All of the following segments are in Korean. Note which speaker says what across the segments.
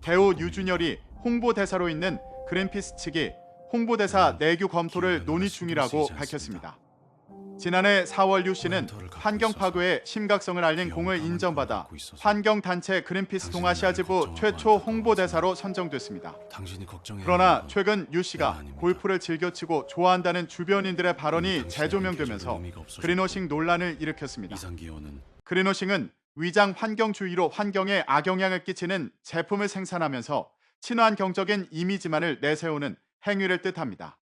Speaker 1: 배우. 유준열이 홍보대사로 있는 그린피스 측이 홍보대사 내규 검토를 논의 중이라고 밝혔습니다. 지난해 4월 유 씨는 환경 파괴의 심각성을 알린 공을 인정받아 환경 단체 그린피스 동아시아 지부 최초 홍보대사로 선정됐습니다. 그러나 최근 유 씨가 골프를 즐겨 치고 좋아한다는 주변인들의 발언이 재조명되면서 그린워싱 논란을 일으켰습니다. 그린워싱은 위장 환경주의로 환경에 악영향을 끼치는 제품을 생산하면서 친환경적인 이미지만을 내세우는 행위를 뜻합니다.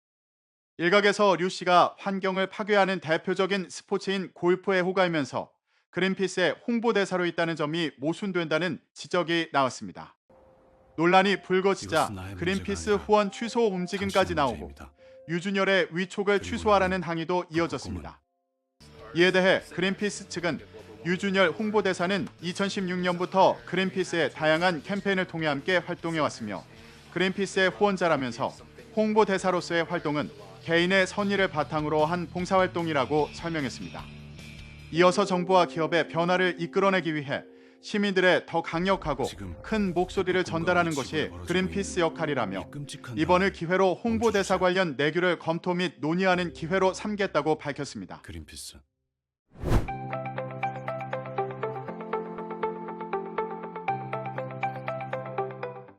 Speaker 1: 일각에서 류 씨가 환경을 파괴하는 대표적인 스포츠인 골프에 호가이면서 그린피스의 홍보대사로 있다는 점이 모순된다는 지적이 나왔습니다. 논란이 불거지자 그린피스 후원 취소 움직임까지 나오고. 유준열의 위촉을 취소하라는 항의도
Speaker 2: 그
Speaker 1: 이어졌습니다. 이에 대해 그린피스 측은 유준열 홍보대사는 2016년부터 그린피스의 다양한 캠페인을 통해 함께 활동해 왔으며 그린피스의 후원자라면서 홍보대사로서의 활동은 개인의 선의를 바탕으로 한 봉사활동이라고 설명했습니다. 이어서 정부와 기업의 변화를 이끌어내기 위해 시민들의 더 강력하고 큰 목소리를 전달하는 것이 그린피스 역할이라며
Speaker 2: 이
Speaker 1: 이번을 기회로 홍보대사. 관련 내규를 검토 및 논의하는 기회로 삼겠다고 밝혔습니다.
Speaker 2: 그린피스